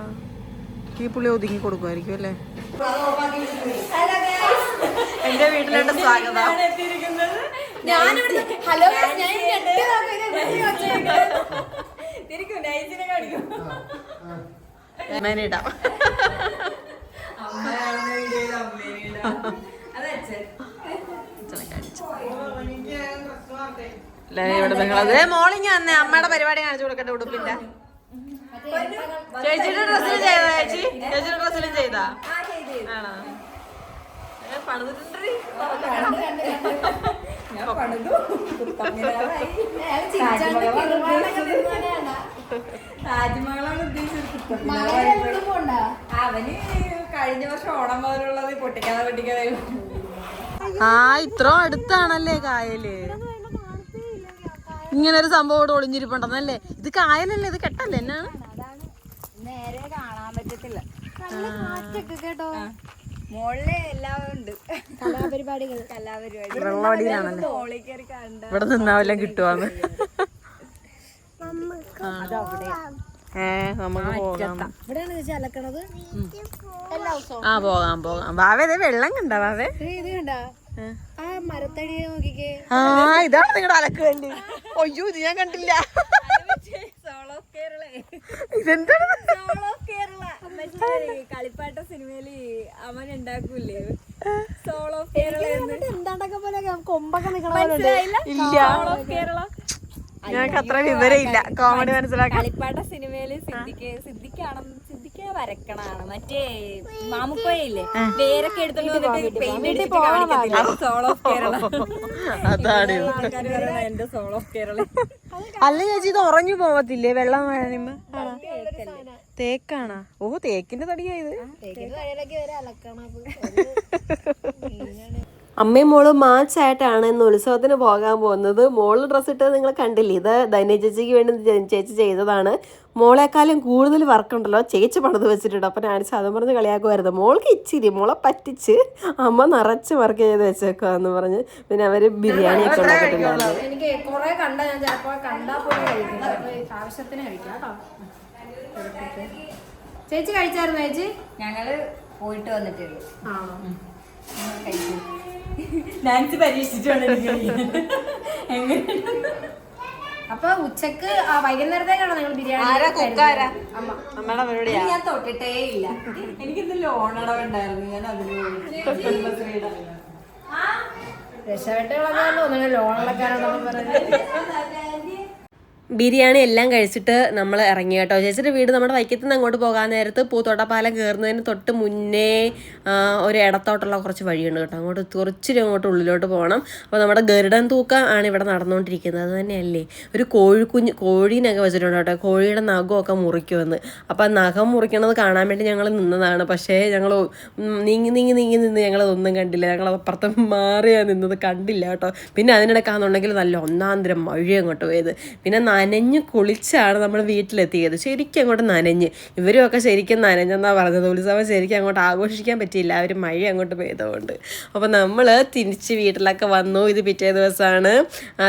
ഈ പുള്ളി ഒതുങ്ങി കൊടുക്കുമായിരിക്കും അല്ലേ? എന്റെ വീട്ടിലോട്ട് സ്വാഗതം. ഹലോ മേനിടാം മോളിങ് വന്നേ. അമ്മയുടെ പരിപാടി കാണിച്ചു കൊടുക്കട്ടെ ഉടുപ്പിന്റെ. ചേച്ചിയുടെ ഡ്രസ്സിലും ചെയ്താ ചേച്ചി? ചേച്ചിയുടെ ഡ്രസ്സിലും ചെയ്താ? ആണോ? താജ്മഹലാണ് ഉദ്ദേശിച്ചത് അവന് കഴിഞ്ഞ വർഷം ഓണം മുതലുള്ളത് പൊട്ടിക്കാതെ പൊട്ടിക്കാതെ. ആ ഇത്ര അടുത്താണല്ലേ കായൽ? ഇങ്ങനെ ഒരു സംഭവം ഇവിടെ ഒളിഞ്ഞിരിപ്പുണ്ടെന്നല്ലേ ഇത് കായലല്ലേ? ഇത് കെട്ടല്ലേ? എന്നാണ്? നേരെ കാണാൻ പറ്റത്തില്ല. മോളിൽ എല്ലാം ഉണ്ട് കലാപരിപാടികൾ. കലാപരിപാടി ഇവിടെ നിന്നാവെല്ലാം കിട്ടുവാന്ന്. ആ. പോകാം. പോകാം വാവേ ദേ വെള്ളം കണ്ട വാവേ. ഇത് കണ്ട? ആ ഇതാണ് നിങ്ങളുടെ അലക്ക് വേണ്ടി അയ്യോ ഇത് ഞാൻ കണ്ടില്ല. ഇതെന്താണ്? കളിപ്പാട്ട സിനിമയിൽ അവൻ ഉണ്ടാക്കൂലേ കേരള എന്താണ്ടൊക്കെ പോലെ കൊമ്പൊക്കെ ഇല്ല ഞങ്ങൾക്ക് അത്ര വിവരം ഇല്ല കോമഡി മനസ്സിലാക്കാൻ. കളിപ്പാട്ട സിനിമയിൽ സിദ്ധിക്ക് സിദ്ദിഖാണ് വരക്കണാണ് മറ്റേ എടുത്തോണ്ട് പെയിന്റ് സോൾ ഓഫ് കേരള അതാണ് ആൾക്കാര് പറയണ എന്റെ സോൾ ഓഫ് കേരള അല്ല ചേച്ചി ഇത് ഉറഞ്ഞു പോവത്തില്ലേ? വെള്ളം വേണമ്പോ തേക്കാണാ? ഓ തേക്കിന്റെ തടിയായത് വഴിയിലൊക്കെ വരെ അലക്കണത് [laughs] അമ്മയും മോളും മാച്ചായിട്ടാണ് ഇന്ന് ഉത്സവത്തിന് പോകാൻ പോകുന്നത്. മോൾ ഡ്രസ്സ് ഇട്ടത് നിങ്ങൾ കണ്ടില്ലേ? ഇത് ധന്യ ചേച്ചിക്ക് വേണ്ടി ചേച്ചി ചെയ്തതാണ്. മോളെക്കാളും കൂടുതൽ വർക്കുണ്ടല്ലോ ചേച്ചി പണിത് വെച്ചിട്ടുണ്ട്. അപ്പം ഞാൻ അതും പറഞ്ഞ് കളിയാക്കുമായിരുന്നു. മോൾക്ക് ഇച്ചിരി മോളെ പറ്റിച്ച് അമ്മ നിറച്ച് വർക്ക് ചെയ്ത് വെച്ചേക്കുക എന്ന് പറഞ്ഞ് പിന്നെ അവർ ബിരിയാണി ഒക്കെ ഉണ്ടാക്കിയിട്ടുണ്ടായിരുന്നു എനിക്ക് കുറെ കണ്ട ഞാൻ കണ്ടാൽ പോലും കഴിക്കും ചിലപ്പോ ആവശ്യത്തിന് കഴിക്കാം ചേച്ചി കഴിച്ചായിരുന്നു ചേച്ചി? ഞങ്ങൾ പോയിട്ട് വന്നിട്ടുള്ളൂ ആണോ? നാൻസി പരീക്ഷിച്ചിട്ടാണ് എങ്ങനെ? അപ്പൊ ഉച്ചയ്ക്ക് ആ വൈകുന്നേരത്തേക്കാണോ നിങ്ങൾ ബിരിയാണി ഞാൻ തൊട്ടിട്ടേ ഇല്ല. എനിക്കിന്ന് ലോൺ ഉണ്ടായിരുന്നു. ഞാൻ അതിന് തോന്നുന്നു പറഞ്ഞു. പറഞ്ഞ് ബിരിയാണി എല്ലാം കഴിച്ചിട്ട് നമ്മൾ ഇറങ്ങി കേട്ടോ. ചേച്ചിയുടെ വീട് നമ്മുടെ വൈക്കത്ത് നിന്ന് അങ്ങോട്ട് പോകാൻ നേരത്ത് പൂത്തോട്ടപ്പാലം കയറുന്നതിന് തൊട്ട് മുന്നേ ഒരു ഇടത്തോട്ടുള്ള കുറച്ച് വഴിയുണ്ട് കേട്ടോ. അങ്ങോട്ട് കുറച്ചിരി അങ്ങോട്ട് ഉള്ളിലോട്ട് പോകണം. അപ്പോൾ നമ്മുടെ ഗരുഡൻ തൂക്കം ആണ് ഇവിടെ നടന്നുകൊണ്ടിരിക്കുന്നത്. അത് തന്നെയല്ലേ? ഒരു കോഴിക്കുഞ്ഞ് കോഴീനൊക്കെ വെച്ചിട്ടുണ്ട് കേട്ടോ. കോഴിയുടെ നഖമൊക്കെ മുറിക്കുമെന്ന്. അപ്പോൾ നഖം മുറിക്കണത് കാണാൻ വേണ്ടി ഞങ്ങൾ നിന്നതാണ്. പക്ഷേ ഞങ്ങൾ നീങ്ങി നീങ്ങി നീങ്ങി നിന്ന് ഞങ്ങളതൊന്നും കണ്ടില്ല. ഞങ്ങൾ അപ്പുറത്ത് മാറിയാണ് നിന്നത് കണ്ടില്ല കേട്ടോ. പിന്നെ അതിനിടയ്ക്കാണെന്നുണ്ടെങ്കിൽ നല്ല ഒന്നാന്തരം മഴ അങ്ങോട്ട് പോയത്. പിന്നെ നനഞ്ഞ് കുളിച്ചാണ് നമ്മൾ വീട്ടിലെത്തിയത്. ശരിക്കും അങ്ങോട്ട് നനഞ്ഞ്. ഇവരുമൊക്കെ ശരിക്കും നനഞ്ഞെന്നാണ് പറഞ്ഞത്. ഉത്സവം ശരിക്കും അങ്ങോട്ട് ആഘോഷിക്കാൻ പറ്റിയില്ല. അവർ മഴ അങ്ങോട്ട് പെയ്തതുകൊണ്ട്. അപ്പോൾ നമ്മൾ തിരിച്ച് വീട്ടിലൊക്കെ വന്നു. ഇത് പിറ്റേ ദിവസമാണ്.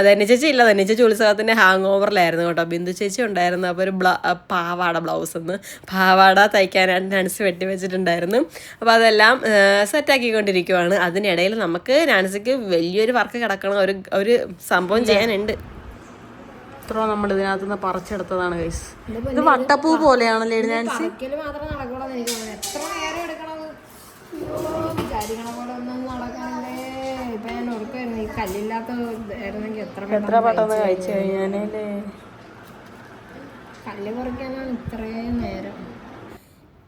ധന്യ ചേച്ചി ഇല്ല. ധന്യ ചേച്ചി ഉത്സവത്തിന്റെ ഹാങ് ഓവറിലായിരുന്നു കേട്ടോ. ബിന്ദു ചേച്ചി ഉണ്ടായിരുന്നു. അപ്പോൾ ഒരു ബ്ല പാവാട ബ്ലൗസ് ഒന്ന്. പാവാട തയ്ക്കാനായിട്ട് നാൻസി വെട്ടി വെച്ചിട്ടുണ്ടായിരുന്നു. അപ്പോൾ അതെല്ലാം സെറ്റാക്കിക്കൊണ്ടിരിക്കുവാണ് അതിനിടയിൽ നമുക്ക് നാൻസിക്ക് വലിയൊരു വർക്ക് കിടക്കണം ഒരു ഒരു സംഭവം ചെയ്യാനുണ്ട്. ഇത്ര നമ്മൾ ഇതിനകത്ത് നിന്ന് പറിച്ചെടുത്തതാണ് ഗൈസ് ഇത് വട്ടപ്പൂ പോലെയാണല്ലേ നാൻസി മാത്രം എത്ര പെട്ടെന്ന് കഴിച്ചു കഴിഞ്ഞാലേ? കല്ല് കുറയ്ക്കാനാണ് ഇത്രയും നേരം.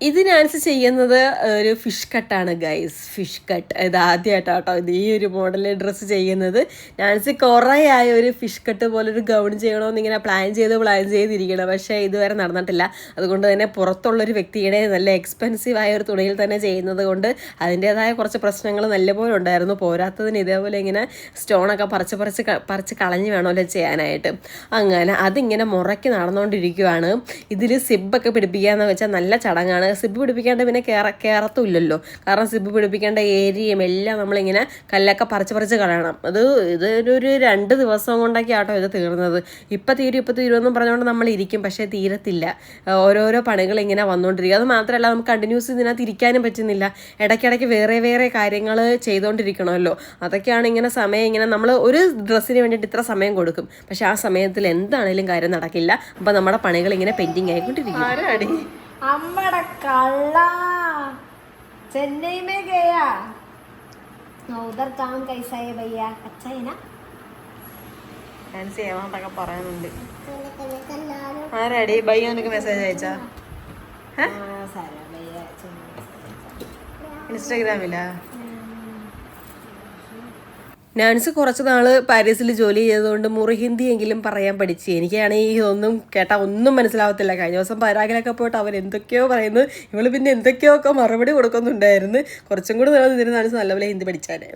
ഇത് നാൻസി ചെയ്യുന്നത് ഒരു ഫിഷ് കട്ടാണ് ഗൈസ് ഫിഷ് കട്ട് ഇത് ആദ്യമായിട്ടാട്ടോ ഇത് ഈ ഒരു മോഡൽ ഡ്രസ്സ് ചെയ്യുന്നത്. നാൻസി കുറേ ആയ ഒരു ഫിഷ് കട്ട് പോലെ ഒരു ഗൗൺ ചെയ്യണമെന്ന് ഇങ്ങനെ പ്ലാൻ ചെയ്ത് പ്ലാൻ ചെയ്തിരിക്കണം. പക്ഷേ ഇതുവരെ നടന്നിട്ടില്ല. അതുകൊണ്ട് തന്നെ പുറത്തുള്ളൊരു വ്യക്തിയുടെ നല്ല എക്സ്പെൻസീവ് ആയ ഒരു തുണിയിൽ തന്നെ ചെയ്യുന്നത് കൊണ്ട് അതിന്റെതായ കുറച്ച് പ്രശ്നങ്ങൾ നല്ലപോലെ ഉണ്ടായിരുന്നു. പോരാത്തതിന് ഇതേപോലെ ഇങ്ങനെ സ്റ്റോണൊക്കെ പറിച്ച് പറിച്ച് പറിച്ച് കളഞ്ഞ് വേണമല്ലോ ചെയ്യാനായിട്ട്. അങ്ങനെ അതിങ്ങനെ മുറയ്ക്ക് നടന്നുകൊണ്ടിരിക്കുവാണ് ഇതിൽ സിബൊക്കെ പിടിപ്പിക്കാന്ന് വെച്ചാൽ നല്ല ചടങ്ങാണ്. സിബ് പിടിപ്പിക്കാണ്ട് പിന്നെ കയറ കയറത്തുമില്ലല്ലോ കാരണം സിബ് പിടിപ്പിക്കേണ്ട ഏരിയയും എല്ലാം നമ്മളിങ്ങനെ കല്ലൊക്കെ പറിച്ച് പറിച്ച് കളയണം. അത് ഇതൊരു രണ്ട് ദിവസം കൊണ്ടൊക്കെ ആട്ടോ ഇത് തീർന്നത്. ഇപ്പം തീരും ഇപ്പം തീരുമെന്നും പറഞ്ഞുകൊണ്ട് നമ്മൾ ഇരിക്കും പക്ഷേ തീരത്തില്ല. ഓരോരോ പണികൾ ഇങ്ങനെ വന്നുകൊണ്ടിരിക്കും അത് മാത്രമല്ല നമുക്ക് കണ്ടിന്യൂസ് ഇതിനകത്ത് ഇരിക്കാനും പറ്റുന്നില്ല. ഇടയ്ക്കിടയ്ക്ക് വേറെ വേറെ കാര്യങ്ങൾ ചെയ്തുകൊണ്ടിരിക്കണമല്ലോ അതൊക്കെയാണ് ഇങ്ങനെ സമയം ഇങ്ങനെ നമ്മൾ ഒരു ഡ്രസ്സിന് വേണ്ടിയിട്ട് ഇത്ര സമയം കൊടുക്കും. പക്ഷെ ആ സമയത്തിൽ എന്താണേലും കാര്യം നടക്കില്ല. അപ്പം നമ്മുടെ പണികൾ ഇങ്ങനെ പെൻഡിങ് ആയിക്കൊണ്ടിരിക്കും ആരാടി? അമ്മടെ കള്ള. ചെന്നൈ മേ ഗയാ. ഉദർ കാം കൈസായ ഭയ്യ അച്ഛാ ഇന ഫാൻസി ഏമാട്ടൊക്കെ പറയുന്നുണ്ട്. ആ റെഡി ഭയ്യ എനിക്ക് മെസ്സേജ് അയച്ചാ. ഇൻസ്റ്റാഗ്രാമിലാ? നാൻസി കുറച്ച് നാൾ പാരീസിൽ ജോലി ചെയ്തതുകൊണ്ട് മുറി ഹിന്ദിയെങ്കിലും പറയാൻ പഠിച്ചു. എനിക്കാണെങ്കിൽ ഇതൊന്നും കേട്ടാൽ ഒന്നും മനസ്സിലാവത്തില്ല. കഴിഞ്ഞ ദിവസം പരാഗിലൊക്കെ പോയിട്ട് അവർ എന്തൊക്കെയോ പറയുന്നു. ഇവൾ പിന്നെ എന്തൊക്കെയോ ഒക്കെ മറുപടി കൊടുക്കുന്നുണ്ടായിരുന്നു. കുറച്ചും കൂടി ഇതിന് നാൻസി നല്ലപോലെ ഹിന്ദി പഠിച്ചാലേ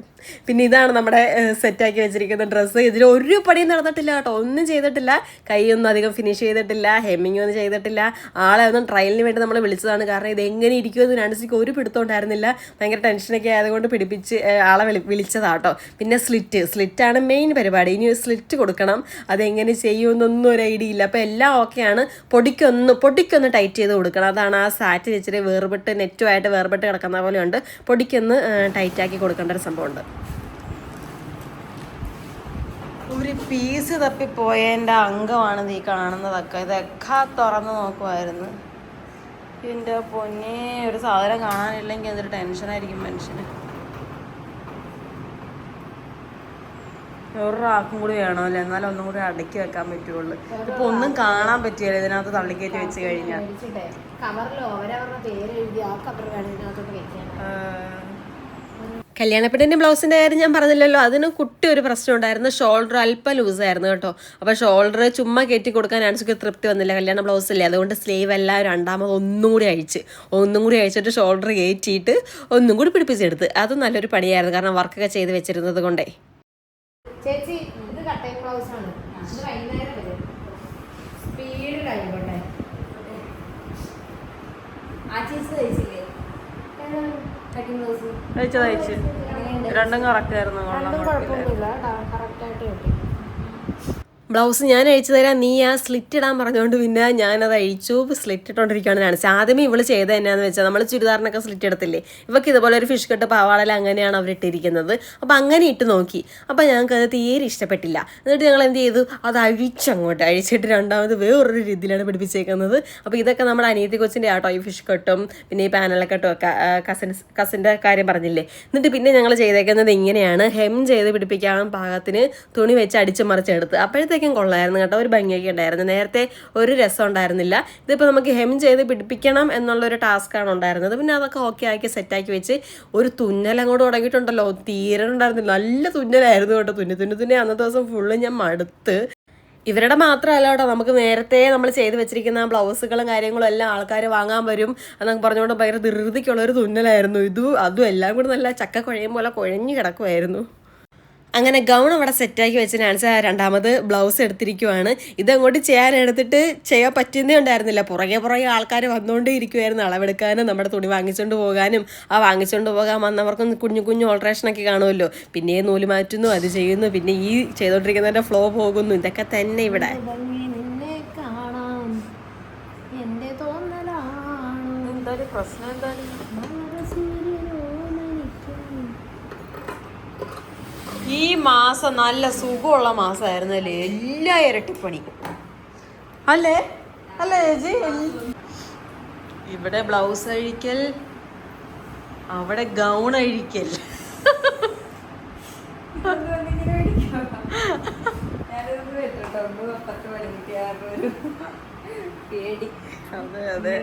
പിന്നെ ഇതാണ് നമ്മുടെ സെറ്റാക്കി വെച്ചിരിക്കുന്ന ഡ്രസ്സ്. ഇതിൽ ഒരു പണിയും നടന്നിട്ടില്ല കേട്ടോ. ഒന്നും ചെയ്തിട്ടില്ല. കൈയൊന്നും അധികം ഫിനിഷ് ചെയ്തിട്ടില്ല. ഹെമ്മിങ് ഒന്നും ചെയ്തിട്ടില്ല. ആളെ ഒന്നും ട്രയലിന് വേണ്ടി നമ്മൾ വിളിച്ചതാണ്. കാരണം ഇത് എങ്ങനെ ഇരിക്കുമെന്ന് നാൻസിക്ക് ഒരു പിടുത്തം ഉണ്ടായിരുന്നില്ല. ഭയങ്കര ടെൻഷനൊക്കെ ആയതുകൊണ്ട് പിടിപ്പിച്ച് ആളെ വിളി വിളിച്ചതാട്ടോ പിന്നെ സ്ലിറ്റ് സ്ലിറ്റാണ് മെയിൻ പരിപാടി. ഇനി സ്ലിറ്റ് കൊടുക്കണം. അതെങ്ങനെ ചെയ്യുമെന്നൊന്നും ഒരു ഐഡിയ ഇല്ല. അപ്പോൾ എല്ലാം ഓക്കെയാണ് പൊടിക്കൊന്ന് പൊടിക്കൊന്ന് ടൈറ്റ് ചെയ്ത് കൊടുക്കണം. അതാണ് ആ സാറ്റ് ഇച്ചിരി വേർപെട്ട് നെറ്റുമായിട്ട് വേർപെട്ട് കിടക്കുന്ന പോലെയുണ്ട് പൊടിക്കൊന്ന് ടൈറ്റാക്കി കൊടുക്കേണ്ട ഒരു സംഭവമുണ്ട് ഒരു പീസ് തപ്പിപ്പോയതിന്റെ അംഗമാണ് നീ കാണുന്നതൊക്കെ. ഇതൊക്കെ തുറന്ന് നോക്കുമായിരുന്നു എന്റെ പൊന്നേ ഒരു സാധനം കാണാനില്ലെങ്കിൽ അതൊരു ടെൻഷനായിരിക്കും മനുഷ്യന്. ഒരാൾക്കും കൂടി വേണമല്ലോ? എന്നാലും ഒന്നും കൂടി അടക്കി വെക്കാൻ പറ്റുള്ളൂ. ഇപ്പൊ ഒന്നും കാണാൻ പറ്റിയല്ലോ ഇതിനകത്ത് തള്ളിക്കയറ്റി വെച്ച് കഴിഞ്ഞാൽ? കല്യാണപ്പെട്ടിന്റെ കല്യാണപ്പെട്ടിന്റെ ബ്ലൗസിന്റെ കാര്യം ഞാൻ പറഞ്ഞില്ലല്ലോ. അതിന് കുട്ടി ഒരു പ്രശ്നം ഉണ്ടായിരുന്നു. ഷോൾഡർ അല്പം ലൂസായിരുന്നു കേട്ടോ. അപ്പോൾ ഷോൾഡർ ചുമ്മാ കയറ്റി കൊടുക്കാൻ ആൻസിക്ക് തൃപ്തി വന്നില്ല. കല്യാണ ബ്ലൗസ് ഇല്ലേ? അതുകൊണ്ട് സ്ലീവ് എല്ലാം രണ്ടാമത് ഒന്നും കൂടി അഴിച്ച് ഒന്നും കൂടി അഴിച്ചിട്ട് ഷോൾഡർ കയറ്റിയിട്ട് ഒന്നും കൂടി പിടിപ്പിച്ചെടുത്ത്. അതും നല്ലൊരു പണിയായിരുന്നു. കാരണം വർക്കൊക്കെ ചെയ്ത് വെച്ചിരുന്നത് കൊണ്ടേ. ചേച്ചി ഇത് കട്ടൻ ബ്ലൗസ് ആണ്. ഇത് വൈകുന്നേരം വരും. സ്പീഡിലായിക്കോട്ടെ ആ ചേച്ചി തയ്ച്ചില്ലേ കട്ടിങ് ബ്ലൗസ് തയ്ച്ചു തയ്ച്ചു രണ്ടും കറക്റ്റ് ആയിരുന്നു രണ്ടും കുഴപ്പമൊന്നുമില്ല കറക്റ്റായിട്ട് കിട്ടി. ബ്ലൗസ് ഞാൻ അഴിച്ചു തരാം നീ ആ സ്ലിറ്റ് ഇടാൻ പറഞ്ഞുകൊണ്ട് പിന്നെ ഞാനത് അഴിച്ചു സ്ലിറ്റ് ഇട്ടുകൊണ്ടിരിക്കുകയാണ് കാണിച്ചത് ആദ്യമേ ഇവൾ ചെയ്ത് എന്നാന്ന് വെച്ചാൽ നമ്മൾ ചുരിദാറിനൊക്കെ സ്ലിറ്റ് ഇടത്തില്ലേ? ഇവക്ക് ഇതുപോലെ ഒരു ഫിഷ് കട്ട് പാവാടയിൽ അങ്ങനെയാണ് അവർ ഇട്ടിരിക്കുന്നത്. അപ്പോൾ അങ്ങനെ ഇട്ട് നോക്കി. അപ്പോൾ ഞങ്ങൾക്ക് അത് തീരെ ഇഷ്ടപ്പെട്ടില്ല. എന്നിട്ട് ഞങ്ങൾ എന്ത് ചെയ്തു? അത് അഴിച്ചങ്ങോട്ട്. അഴിച്ചിട്ട് രണ്ടാമത് വേറൊരു രീതിയിലാണ് പിടിപ്പിച്ചേക്കുന്നത്. അപ്പോൾ ഇതൊക്കെ നമ്മുടെ അനിയത്തി കൊച്ചിന്റെ ആട്ടോ ഈ ഫിഷ് കട്ടും പിന്നെ ഈ പാനലക്കെട്ടും ഒക്കെ കസിൻസ് കസിന്റെ കാര്യം പറഞ്ഞില്ലേ? എന്നിട്ട് പിന്നെ ഞങ്ങൾ ചെയ്തേക്കുന്നത് ഇങ്ങനെയാണ്. ഹെം ചെയ്ത് പിടിപ്പിക്കാൻ പാകത്തിന് തുണി വെച്ച് അടിച്ചു മറിച്ചെടുത്ത് അപ്പോഴത്തേക്കും കൊള്ളായിരുന്നു കേട്ടോ. ഒരു ഭംഗിയൊക്കെ ഉണ്ടായിരുന്നു. നേരത്തെ ഒരു രസം ഉണ്ടായിരുന്നില്ല. ഇതിപ്പോൾ നമുക്ക് ഹെം ചെയ്ത് പിടിപ്പിക്കണം എന്നുള്ളൊരു ടാസ്ക്കാണ് ഉണ്ടായിരുന്നത്. പിന്നെ അതൊക്കെ ഓക്കെ ആക്കി സെറ്റാക്കി വെച്ച് ഒരു തുന്നൽ അങ്ങോട്ട് തുടങ്ങിയിട്ടുണ്ടല്ലോ. തീരെ ഉണ്ടായിരുന്നില്ല. നല്ല തുന്നലായിരുന്നു കേട്ടോ. തുന്നി തുന്നി തുന്നി അന്നത്തെ ദിവസം ഫുള്ള് ഞാൻ മടുത്ത്. ഇവരുടെ മാത്രമല്ല കേട്ടോ. നമുക്ക് നേരത്തെ നമ്മൾ ചെയ്ത് വെച്ചിരിക്കുന്ന ബ്ലൗസുകളും കാര്യങ്ങളും എല്ലാം ആൾക്കാർ വാങ്ങാൻ വരും. എന്നൊക്കെ പറഞ്ഞുകൊണ്ട് ഭയങ്കര ധൃതിക്കുള്ള ഒരു തുന്നലായിരുന്നു. ഇതും അതും എല്ലാം കൂടി നല്ല ചക്ക കുഴയും പോലെ കുഴഞ്ഞു കിടക്കുമായിരുന്നു അങ്ങനെ ഗൗൺ അവിടെ സെറ്റാക്കി വെച്ച് നാൻസ രണ്ടാമത് ബ്ലൗസ് എടുത്തിരിക്കുവാണ്. ഇതങ്ങോട്ട് ചെയ്യാൻ എടുത്തിട്ട് ചെയ്യാൻ പറ്റുന്നേ ഉണ്ടായിരുന്നില്ല. പുറകെ പുറകെ ആൾക്കാർ വന്നുകൊണ്ടേ ഇരിക്കുമായിരുന്നു അളവെടുക്കാനും നമ്മുടെ തുണി വാങ്ങിച്ചുകൊണ്ട് പോകാനും. ആ വാങ്ങിച്ചുകൊണ്ട് പോകാൻ വന്നവർക്കും കുഞ്ഞു കുഞ്ഞു ഓൾട്രേഷനൊക്കെ കാണുമല്ലോ. പിന്നെ നൂൽ മാറ്റുന്നു അത് ചെയ്യുന്നു. പിന്നെ ഈ ചെയ്തുകൊണ്ടിരിക്കുന്നതിന്റെ ഫ്ലോ പോകുന്നു. ഇതൊക്കെ തന്നെ ഇവിടെ. എന്തായാലും പ്രശ്നം എന്തായാലും ഈ മാസം നല്ല സുഖമുള്ള മാസമായിരുന്നു അല്ലേ? എല്ലാ ഇരട്ടിപ്പണിക്കും അല്ലേ? അല്ലേ ചേച്ചി? ഇവിടെ ബ്ലൗസ് അഴിക്കൽ അവിടെ ഗൗൺ അഴിക്കൽ. അതെ അതെ.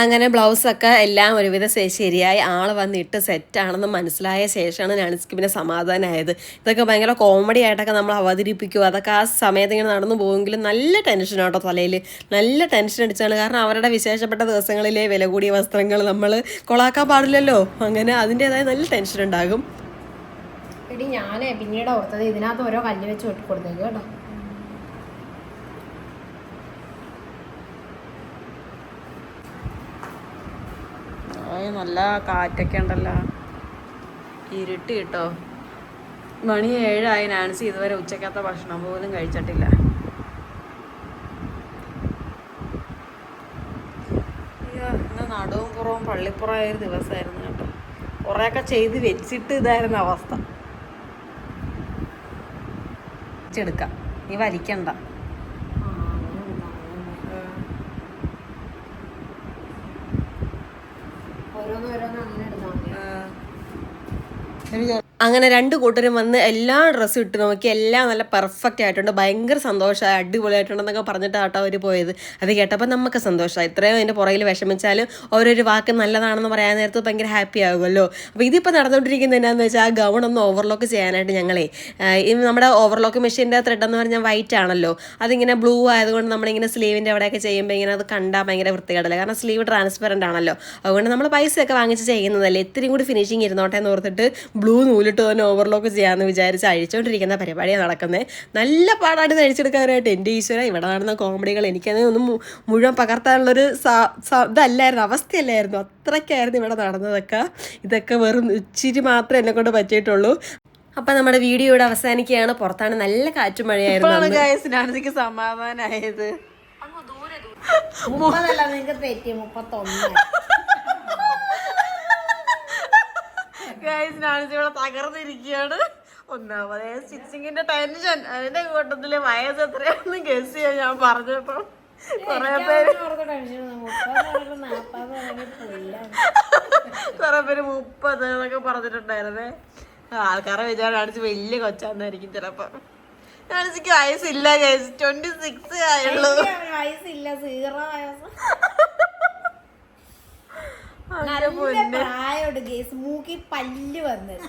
അങ്ങനെ ബ്ലൗസൊക്കെ എല്ലാം ഒരുവിധം ശരിയായി. ആൾ വന്നിട്ട് സെറ്റാണെന്ന് മനസ്സിലായ ശേഷമാണ് നാണിസ്ക്ക് പിന്നെ സമാധാനമായത് ഇതൊക്കെ ഭയങ്കര കോമഡി ആയിട്ടൊക്കെ നമ്മൾ അവതരിപ്പിക്കും. അതൊക്കെ ആ സമയത്ത് ഇങ്ങനെ നടന്നു പോകുമെങ്കിലും നല്ല ടെൻഷൻ കേട്ടോ തലയിൽ നല്ല ടെൻഷൻ അടിച്ചാണ്. കാരണം അവരുടെ വിശേഷപ്പെട്ട ദിവസങ്ങളിലെ വില കൂടിയ വസ്ത്രങ്ങൾ നമ്മൾ കൊളാക്കാൻ പാടില്ലല്ലോ. അങ്ങനെ അതിന്റെതായ നല്ല ടെൻഷൻ ഉണ്ടാകും. എടി ഞാനേ പിന്നീട് ഓർത്തത് ഇതിനകത്ത് ഓരോ കല്ല് വെച്ച് വെട്ടി കൊടുത്തേക്ക് കേട്ടോ. ഓയ് നല്ല കാറ്റൊക്കെ ഉണ്ടല്ലോ. ഇരുട്ട് കിട്ടോ. മണി ഏഴായി നാൻസി ഇതുവരെ ഉച്ചക്കത്തെ ഭക്ഷണം പോലും കഴിച്ചിട്ടില്ല. നടുവും പുറവും പള്ളിപ്പുറമായ ഒരു ദിവസമായിരുന്നു കേട്ടോ. കുറേയൊക്കെ ചെയ്ത് വെച്ചിട്ട് ഇതായിരുന്നു അവസ്ഥ. എടുക്കാം നീ വലിക്കണ്ട. ഓരോന്ന് ഓരോന്ന് അങ്ങനെ എടുത്താൽ മതി ആ. അങ്ങനെ രണ്ട് കൂട്ടരും വന്ന് എല്ലാ ഡ്രസ്സും ഇട്ട് നോക്കി എല്ലാം നല്ല പെർഫെക്റ്റ് ആയിട്ടുണ്ട്. ഭയങ്കര സന്തോഷമായി അടിപൊളിയായിട്ടുണ്ടെന്നൊക്കെ പറഞ്ഞിട്ട് ആട്ടോ അവർ പോയത്. അത് കേട്ടപ്പോൾ നമുക്ക് സന്തോഷമായി. ഇത്രയും അതിന്റെ പുറകിൽ വിഷമിച്ചാലും ഓരോരു വാക്ക് നല്ലതാണെന്ന് പറയാൻ നേരത്ത് ഭയങ്കര ഹാപ്പി ആകുമല്ലോ അപ്പോൾ ഇതിപ്പോൾ നടന്നുകൊണ്ടിരിക്കുന്നത് എന്നാന്ന് വെച്ചാൽ ആ ഗൗൺ ഒന്ന് ഓവർലോക്ക് ചെയ്യാനായിട്ട് ഞങ്ങളെ നമ്മുടെ ഓവർലോക്ക് മെഷീന്റെ ത്രെഡ് എന്ന് പറഞ്ഞാൽ വൈറ്റ് ആണല്ലോ. അതിങ്ങനെ ബ്ലൂ ആയതുകൊണ്ട് നമ്മളിങ്ങനെ സ്ലീവിന്റെ അവിടെയൊക്കെ ചെയ്യുമ്പോൾ ഇങ്ങനെ അത് കണ്ടാൽ ഭയങ്കര വൃത്തികേടല്ലേ? കാരണം സ്ലീവ് ട്രാൻസ്പെറന്റ് ആണല്ലോ. അതുകൊണ്ട് നമ്മൾ പൈസയൊക്കെ വാങ്ങിച്ച് ചെയ്യുന്നതല്ലേ? ഇത്തിരി കൂടി ഫിനിഷിങ് ഇരുന്നോട്ടെ എന്ന് ഓർത്തിട്ട് ബ്ലൂ നൂലിട്ട് തന്നെ ഓവർലോക്ക് ചെയ്യാമെന്ന് വിചാരിച്ച് അഴിച്ചുകൊണ്ടിരിക്കുന്ന പരിപാടിയാണ് നടക്കുന്നത് നല്ല പാടാണ് ഇത് അഴിച്ചെടുക്കാനായിട്ട്. എന്റെ ഈശ്വര ഇവിടെ നടന്ന കോമഡികൾ എനിക്കത് ഒന്നും മുഴുവൻ പകർത്താനുള്ളൊരു ഇതല്ലായിരുന്നു അവസ്ഥയല്ലായിരുന്നു. അത്രയ്ക്കായിരുന്നു ഇവിടെ നടന്നതൊക്കെ. ഇതൊക്കെ വെറും ഇച്ചിരി മാത്രമേ എന്നെ കൊണ്ട് പറ്റിയിട്ടുള്ളൂ. അപ്പം നമ്മുടെ വീഡിയോ ഇവിടെ അവസാനിക്കുകയാണ്. പുറത്താണ് നല്ല കാറ്റും മഴയായിരുന്നു നാൻസിക്ക് സമാധാനായത്. മുപ്പതല്ല നിങ്ങൾക്ക് തെറ്റി. മുപ്പത്തൊന്ന്. ഇവിടെ തകർന്നിരിക്കുകയാണ്. ഒന്നാമത് സ്റ്റിച്ചിങ്ങിന്റെ ടെൻഷൻ അതിന്റെ കൂട്ടത്തിൽ വയസ്സ് എത്രയാണെന്ന് ഗസ് ചെയ്യാൻ ഞാൻ പറഞ്ഞപ്പം കൊറേ പേര് കൊറേ പേര് മുപ്പത് എന്നൊക്കെ പറഞ്ഞിട്ടുണ്ടായിരുന്നേ. ആൾക്കാരെ വിചാരം കാണിച്ച് വലിയ കൊച്ചാന്നായിരിക്കും ചിലപ്പോ. ഞാനിക്ക് വയസ്സില്ല ഗൈസ് ട്വന്റി സിക്സ് ആയുള്ളൂ. വയസ്സില്ല സീറോ വയസ്സ്. പൊന്നെ പ്രായോട് ഗേസ്. മൂക്കി പല്ല് വന്നത്